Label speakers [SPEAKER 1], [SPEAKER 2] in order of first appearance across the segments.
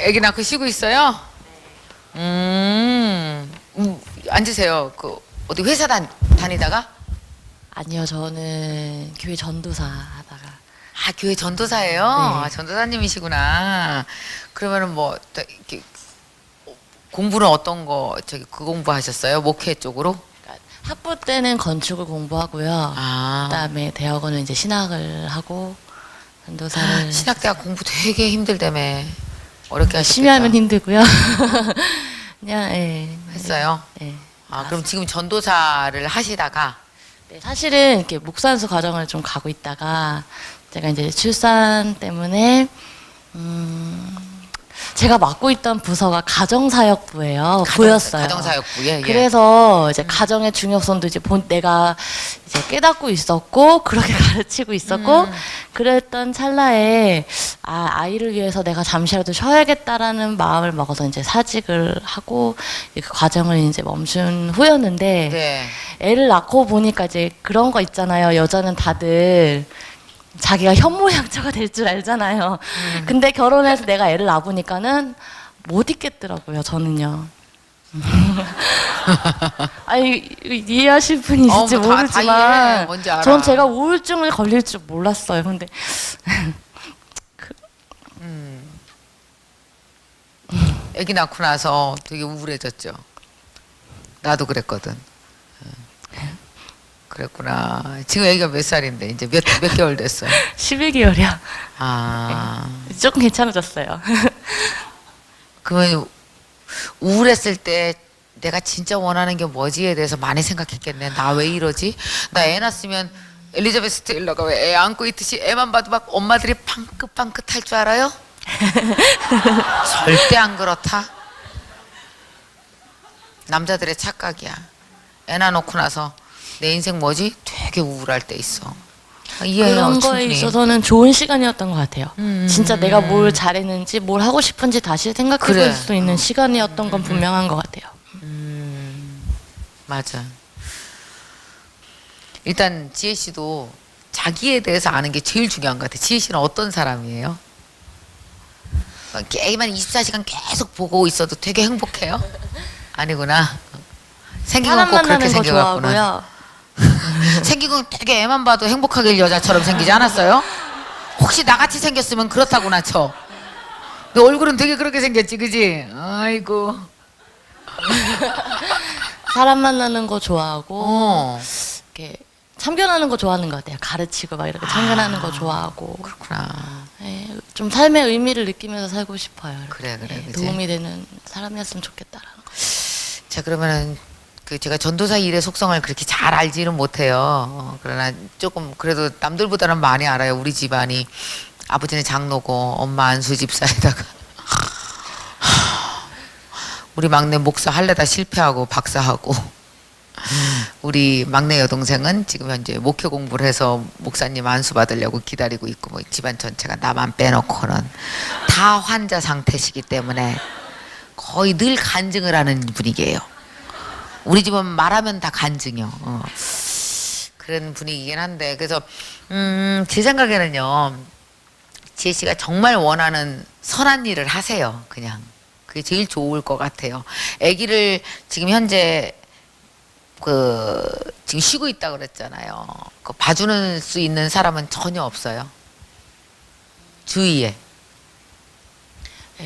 [SPEAKER 1] 애기 낳고 쉬고 있어요? 음, 음, 앉으세요. 그 어디 회사 다, 다니다가?
[SPEAKER 2] 아니요, 저는 교회 전도사 하다가
[SPEAKER 1] 아 교회 전도사예요. 아, 전도사님이시구나. 그러면은 뭐 또 이렇게 공부는 어떤 거 저기 그 공부하셨어요? 목회 쪽으로?
[SPEAKER 2] 그러니까 학부 때는 건축을 공부하고요.
[SPEAKER 1] 아,
[SPEAKER 2] 그다음에 대학원은 이제 신학을 하고 전도사를
[SPEAKER 1] 신학대학 공부 되게 힘들다며 어렵게.
[SPEAKER 2] 열심히 하면 힘들고요. 그냥 예.
[SPEAKER 1] 했어요.
[SPEAKER 2] 예.
[SPEAKER 1] 아 그럼 지금 전도사를 하시다가
[SPEAKER 2] 네, 사실은 이렇게 목산수 과정을 좀 가고 있다가 제가 이제 출산 때문에 음 제가 맡고 있던 부서가 가정사역부예요. 보였어요.
[SPEAKER 1] 가정사역부 예, 예.
[SPEAKER 2] 그래서 이제 가정의 중요성도 이제 본 내가 이제 깨닫고 있었고 그렇게 가르치고 있었고
[SPEAKER 1] 음.
[SPEAKER 2] 그랬던 찰나에 아 아이를 위해서 내가 잠시라도 쉬어야겠다라는 마음을 먹어서 이제 사직을 하고 그 과정을 이제 멈춘 후였는데
[SPEAKER 1] 네.
[SPEAKER 2] 애를 낳고 보니까 이제 그런 거 있잖아요. 여자는 다들 자기가 현모양처가 될 줄 알잖아요. 근데 결혼해서 내가 애를 낳아보니까는 못 있겠더라고요. 저는요. 아니 이해하실 분이
[SPEAKER 1] 어,
[SPEAKER 2] 있을지
[SPEAKER 1] 뭐다 다 이해해.
[SPEAKER 2] 모르지만
[SPEAKER 1] 뭔지 알아.
[SPEAKER 2] 전 제가 우울증을 걸릴 줄 몰랐어요. 근데
[SPEAKER 1] 아기 낳고 나서 되게 우울해졌죠. 나도 그랬거든. 응. 그랬구나. 지금 아기가 몇 살인데 이제 몇 몇 개월 됐어요.
[SPEAKER 2] 11개월이요.
[SPEAKER 1] 아,
[SPEAKER 2] 조금 괜찮아졌어요.
[SPEAKER 1] 그러면 우울했을 때 내가 진짜 원하는 게 뭐지에 대해서 많이 생각했겠네. 나 왜 이러지? 나 애 낳았으면 엘리자베스 테일러가 왜 애 안고 있듯이 애만 봐도 막 엄마들이 빵긋빵긋 할 줄 알아요? 절대 안 그렇다. 남자들의 착각이야. 애 낳아놓고 나서 내 인생 뭐지? 되게 우울할 때 있어. 아, 이해해요.
[SPEAKER 2] 그런 거에
[SPEAKER 1] 충분히.
[SPEAKER 2] 있어서는 좋은 시간이었던 것 같아요.
[SPEAKER 1] 음,
[SPEAKER 2] 진짜 내가 뭘 잘했는지 뭘 하고 싶은지 다시 생각해 볼
[SPEAKER 1] 그래.
[SPEAKER 2] 수 있는 시간이었던 건 분명한 것 같아요.
[SPEAKER 1] 맞아. 일단 지혜 씨도 자기에 대해서 아는 게 제일 중요한 것 같아. 지혜 씨는 어떤 사람이에요? 게임만 24시간 계속 보고 있어도 되게 행복해요? 아니구나. 생긴 건
[SPEAKER 2] 사람
[SPEAKER 1] 꼭 그렇게
[SPEAKER 2] 만나는 거
[SPEAKER 1] 생겨갖구나.
[SPEAKER 2] 좋아하고요.
[SPEAKER 1] 생긴 건 되게 애만 봐도 행복하길 여자처럼 생기지 않았어요? 혹시 나같이 생겼으면 그렇다구나 쳐. 너 얼굴은 되게 그렇게 생겼지, 그지? 아이고.
[SPEAKER 2] 사람 만나는 거 좋아하고
[SPEAKER 1] 어,
[SPEAKER 2] 이렇게 참견하는 거 좋아하는 것 같아요. 가르치고 막 이렇게 참견하는 거 좋아하고
[SPEAKER 1] 그렇구나.
[SPEAKER 2] 예, 좀 삶의 의미를 느끼면서 살고 싶어요. 이렇게.
[SPEAKER 1] 그래, 그래,
[SPEAKER 2] 예? 도움이 되는 사람이었으면 좋겠다라는 거.
[SPEAKER 1] 자 그러면은 그 제가 전도사 일의 속성을 그렇게 잘 알지는 못해요. 어, 그러나 조금 그래도 남들보다는 많이 알아요. 우리 집안이 아버지는 장로고 엄마 안수 집사에다가 우리 막내 목사 할래다 실패하고 박사하고 우리 막내 여동생은 지금 현재 목회 공부를 해서 목사님 안수 받으려고 기다리고 있고 뭐 집안 전체가 나만 빼놓고는 다 환자 상태시기 때문에 거의 늘 간증을 하는 분위기예요. 우리 집은 말하면 다 간증이요. 어. 그런 분위기긴 한데 그래서 음, 제 생각에는요. 지혜 씨가 정말 원하는 선한 일을 하세요. 그냥 그게 제일 좋을 것 같아요. 아기를 지금 현재 그 지금 쉬고 있다 그랬잖아요. 그 봐주는 수 있는 사람은 전혀 없어요. 주위에.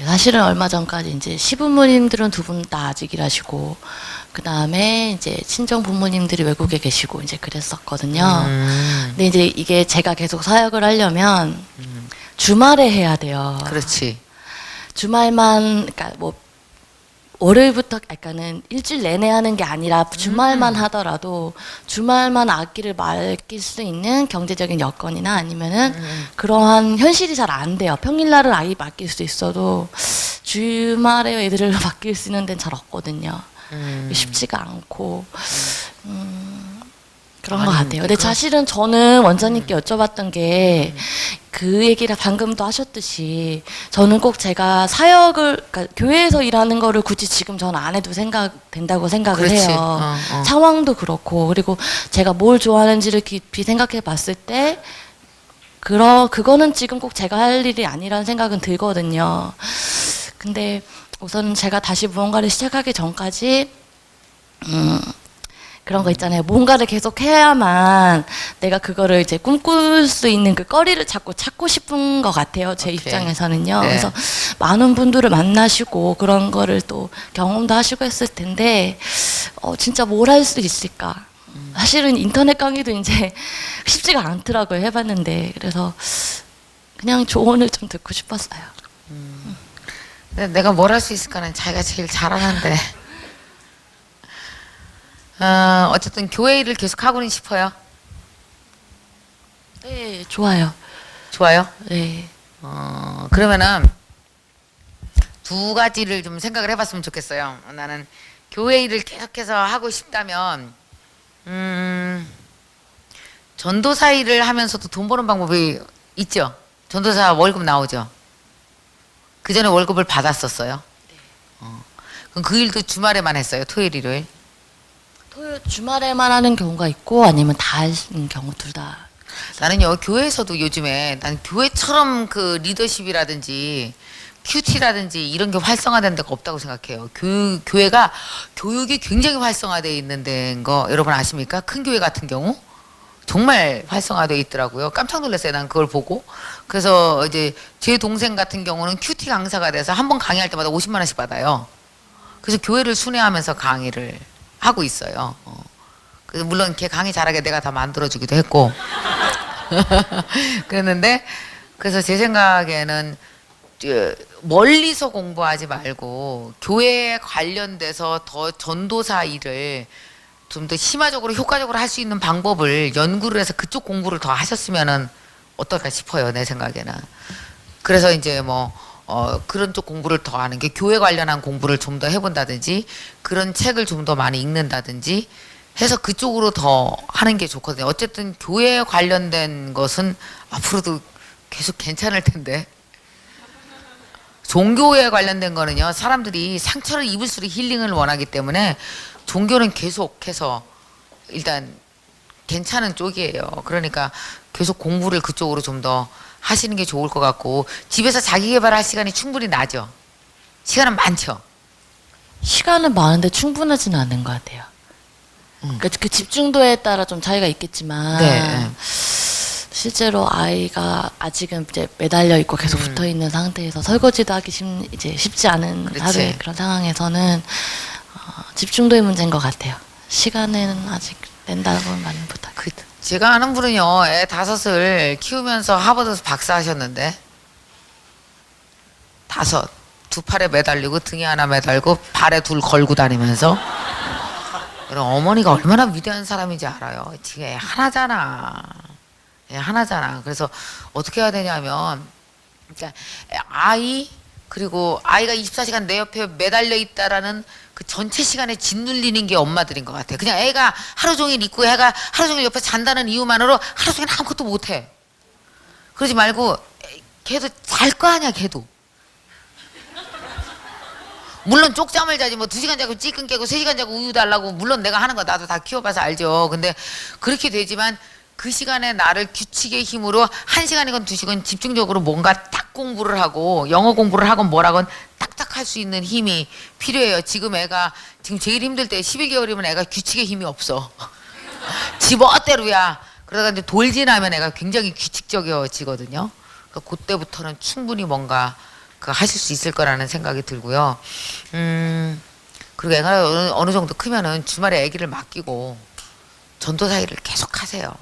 [SPEAKER 2] 예, 사실은 얼마 전까지 이제 시부모님들은 두 분 다 아직 일하시고 그 다음에 이제 친정 부모님들이 외국에 계시고 이제 그랬었거든요.
[SPEAKER 1] 음,
[SPEAKER 2] 근데 이제 이게 제가 계속 사역을 하려면 주말에 해야 돼요.
[SPEAKER 1] 그렇지.
[SPEAKER 2] 주말만 그러니까 뭐 월요일부터 그러니까는 일주일 내내 하는 게 아니라 주말만 하더라도 주말만 악기를 맡길 수 있는 경제적인 여건이나 아니면은 그러한 현실이 잘 안 돼요. 평일날은 아이 맡길 수 있어도 주말에 애들을 맡길 수 있는 데는 잘 없거든요.
[SPEAKER 1] 음.
[SPEAKER 2] 쉽지가 않고 음, 그런 것 같아요. 근데
[SPEAKER 1] 그-
[SPEAKER 2] 사실은 저는 원장님께 여쭤봤던 게 그 얘기를 방금도 하셨듯이 저는 꼭 제가 사역을 그러니까 교회에서 일하는 거를 굳이 지금 저는 안 해도 생각 된다고 생각을
[SPEAKER 1] 그렇지.
[SPEAKER 2] 해요.
[SPEAKER 1] 어, 어.
[SPEAKER 2] 상황도 그렇고 그리고 제가 뭘 좋아하는지를 깊이 생각해 봤을 때 그러 그거는 지금 꼭 제가 할 일이 아니라는 생각은 들거든요. 근데 우선 제가 다시 무언가를 시작하기 전까지 음, 그런 거 있잖아요. 뭔가를 계속 해야만 내가 그거를 이제 꿈꿀 수 있는 그 거리를 자꾸 찾고 싶은 것 같아요. 제
[SPEAKER 1] 오케이.
[SPEAKER 2] 입장에서는요.
[SPEAKER 1] 네.
[SPEAKER 2] 그래서 많은 분들을 만나시고 그런 거를 또 경험도 하시고 했을 텐데 어, 진짜 뭘 할 수 있을까? 사실은 인터넷 강의도 이제 쉽지가 않더라고요. 해봤는데 그래서 그냥 조언을 좀 듣고 싶었어요.
[SPEAKER 1] 근데 내가 뭘 할 수 있을까는 자기가 제일 잘하는데. 어, 어쨌든 교회 일을 계속 하고는 싶어요.
[SPEAKER 2] 네, 좋아요.
[SPEAKER 1] 좋아요.
[SPEAKER 2] 네.
[SPEAKER 1] 어, 그러면은 두 가지를 좀 생각을 해봤으면 좋겠어요. 나는 교회 일을 계속해서 하고 싶다면, 음, 전도사 일을 하면서도 돈 버는 방법이 있죠. 전도사 월급 나오죠. 그 전에 월급을 받았었어요. 어. 그럼 그 일도 주말에만 했어요. 토요일, 일요일.
[SPEAKER 2] 토요일 주말에만 하는 경우가 있고 아니면 다 하는 경우 둘 다.
[SPEAKER 1] 나는요 교회에서도 요즘에 난 교회처럼 그 리더십이라든지 큐티라든지 이런 게 활성화된 데가 없다고 생각해요. 교, 교회가 교육이 굉장히 활성화되어 있는 데인 거 여러분 아십니까? 큰 교회 같은 경우 정말 활성화되어 있더라고요. 깜짝 놀랐어요. 난 그걸 보고. 그래서 이제 제 동생 같은 경우는 큐티 강사가 돼서 한 번 강의할 때마다 50만 원씩 받아요. 그래서 교회를 순회하면서 강의를 하고 있어요. 어. 그래서 물론 걔 강의 잘하게 내가 다 만들어주기도 했고. 그랬는데 그래서 제 생각에는 저, 멀리서 공부하지 말고 교회에 관련돼서 더 전도사 일을 좀 더 심화적으로 효과적으로 할 수 있는 방법을 연구를 해서 그쪽 공부를 더 하셨으면은 어떨까 싶어요 내 생각에는 그래서 이제 뭐 어, 그런 쪽 공부를 더 하는 게 교회 관련한 공부를 좀 더 해본다든지 그런 책을 좀 더 많이 읽는다든지 해서 그쪽으로 더 하는 게 좋거든요. 어쨌든 교회 관련된 것은 앞으로도 계속 괜찮을 텐데. 종교에 관련된 거는요, 사람들이 상처를 입을수록 힐링을 원하기 때문에 종교는 계속해서 일단 괜찮은 쪽이에요. 그러니까 계속 공부를 그쪽으로 좀더 하시는 게 좋을 것 같고, 집에서 자기 개발할 시간이 충분히 나죠. 시간은 많죠.
[SPEAKER 2] 시간은 많은데 충분하지는 않은 것 같아요. 그러니까 그 집중도에 따라 좀 차이가 있겠지만
[SPEAKER 1] 네.
[SPEAKER 2] 실제로 아이가 아직은 이제 매달려 있고 계속 붙어 있는 상태에서 설거지도 하기 쉽, 이제 쉽지 않은
[SPEAKER 1] 그렇지.
[SPEAKER 2] 하루의 그런 상황에서는 어, 집중도의 문제인 것 같아요. 시간에는 아직 낸다고는 많이 못하고.
[SPEAKER 1] 그 제가 아는 분은요, 애 다섯을 키우면서 하버드에서 박사하셨는데 다섯 두 팔에 매달리고 등에 하나 매달고 발에 둘 걸고 다니면서 여러분 어머니가 얼마나 위대한 사람인지 알아요. 지금 애 하나잖아. 애 하나잖아. 그래서 어떻게 해야 되냐면 그러니까 아이 그리고 아이가 24시간 내 옆에 매달려 있다라는 그 전체 시간에 짓눌리는 게 엄마들인 것 같아. 그냥 애가 하루 종일 있고 애가 하루 종일 옆에 잔다는 이유만으로 하루 종일 아무것도 못 해. 그러지 말고 에, 걔도 잘 거 아니야, 걔도. 물론 쪽잠을 자지 뭐 두 시간 자고 찌끈 깨고 세 시간 자고 우유 달라고 물론 내가 하는 거 나도 다 키워봐서 알죠. 근데 그렇게 되지만 그 시간에 나를 규칙의 힘으로 한 시간이건 두 시간 집중적으로 뭔가 딱 공부를 하고 영어 공부를 하건 뭐라건 딱딱 할 수 있는 힘이 필요해요. 지금 애가 지금 제일 힘들 때 11개월이면 애가 규칙의 힘이 없어. 지멋대로야. 그러다가 이제 돌지 나면 애가 굉장히 규칙적이어지거든요. 그러니까 그때부터는 충분히 뭔가 그 하실 수 있을 거라는 생각이 들고요. 음, 그리고 애가 어느, 어느 정도 크면은 주말에 아기를 맡기고 전도사 일을 계속 하세요.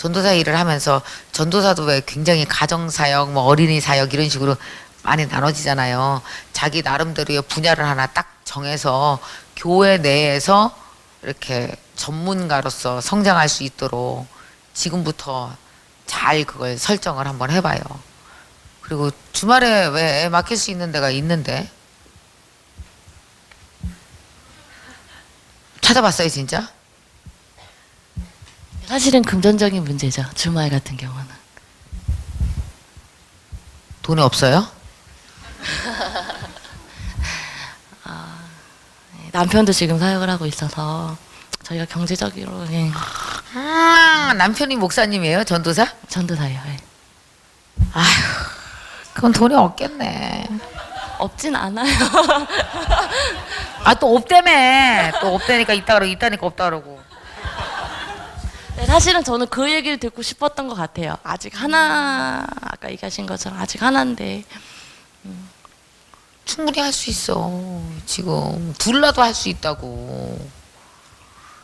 [SPEAKER 1] 전도사 일을 하면서 전도사도 왜 굉장히 가정 사역, 뭐 어린이 사역 이런 식으로 많이 나눠지잖아요. 자기 나름대로의 분야를 하나 딱 정해서 교회 내에서 이렇게 전문가로서 성장할 수 있도록 지금부터 잘 그걸 설정을 한번 해봐요. 그리고 주말에 왜애 맡길 수 있는 데가 있는데 찾아봤어요 진짜?
[SPEAKER 2] 사실은 금전적인 문제죠. 주말 같은 경우는.
[SPEAKER 1] 돈이 없어요?
[SPEAKER 2] 남편도 지금 사역을 하고 있어서 저희가 경제적으로 예,
[SPEAKER 1] 아, 남편이 목사님이에요 전도사?
[SPEAKER 2] 전도사예요. 예.
[SPEAKER 1] 아휴, 그건 돈이 없겠네.
[SPEAKER 2] 없진 않아요.
[SPEAKER 1] 아 또 없다며 또 없다니까 있다 그러고 있다니까 없다 그러고
[SPEAKER 2] 네, 사실은 저는 그 얘기를 듣고 싶었던 것 같아요. 아직 하나 아까 얘기하신 것처럼 아직 하나인데.
[SPEAKER 1] 충분히 할 수 있어. 지금 둘라도 할 수 있다고.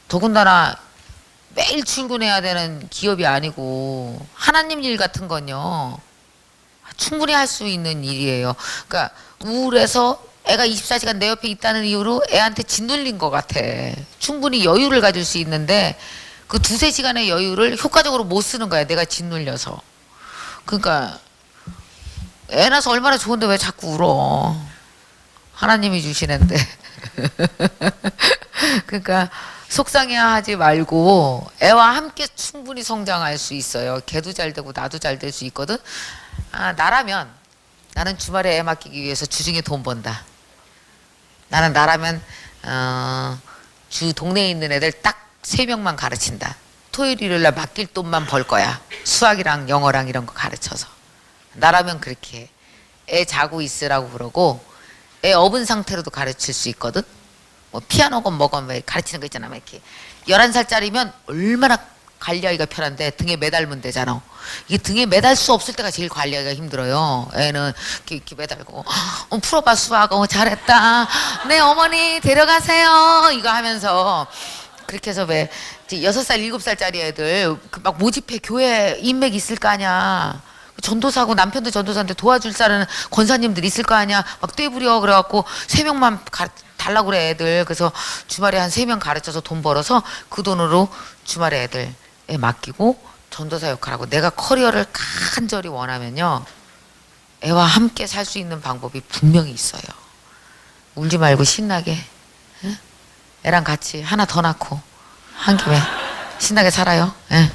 [SPEAKER 1] 더군다나 매일 출근해야 되는 기업이 아니고 하나님 일 같은 건요. 충분히 할 수 있는 일이에요. 그러니까 우울해서 애가 24시간 내 옆에 있다는 이유로 애한테 짓눌린 것 같아. 충분히 여유를 가질 수 있는데 그 두세 시간의 여유를 효과적으로 못 쓰는 거야 내가 짓눌려서 그러니까 애 낳아서 얼마나 좋은데 왜 자꾸 울어 하나님이 주시는데 그러니까 속상해하지 말고 애와 함께 충분히 성장할 수 있어요. 걔도 잘 되고 나도 잘 될 수 있거든. 아 나라면 나는 주말에 애 맡기기 위해서 주중에 돈 번다. 나는 나라면 어, 주 동네에 있는 애들 딱 세 명만 가르친다. 토요일 일요일 날 맡길 돈만 벌 거야. 수학이랑 영어랑 이런 거 가르쳐서. 나라면 그렇게 해. 애 자고 있으라고 그러고 애 업은 상태로도 가르칠 수 있거든. 뭐 피아노건 뭐건 왜 가르치는 거 있잖아. 막 이렇게 11살짜리면 얼마나 관리하기가 편한데 등에 매달면 되잖아. 이게 등에 매달 수 없을 때가 제일 관리하기가 힘들어요. 애는 이렇게, 이렇게 매달고 어, 풀어봐 수학 어, 잘했다. 네 어머니 데려가세요. 이거 하면서 그렇게 해서 왜 여섯 살 일곱 살짜리 애들 그 막 모집해 교회 인맥 있을 거 아니야. 전도사고 남편도 전도사인데 도와줄 사람은 권사님들 있을 거 아니야. 막 떼부려 그래갖고 세 명만 가, 달라고 그래 애들. 그래서 주말에 한 세 명 가르쳐서 돈 벌어서 그 돈으로 주말에 애들에 맡기고 전도사 역할하고 내가 커리어를 간절히 원하면요. 애와 함께 살 수 있는 방법이 분명히 있어요. 울지 말고 신나게 응? 애랑 같이 하나 더 낳고 한 김에 신나게 살아요. 예.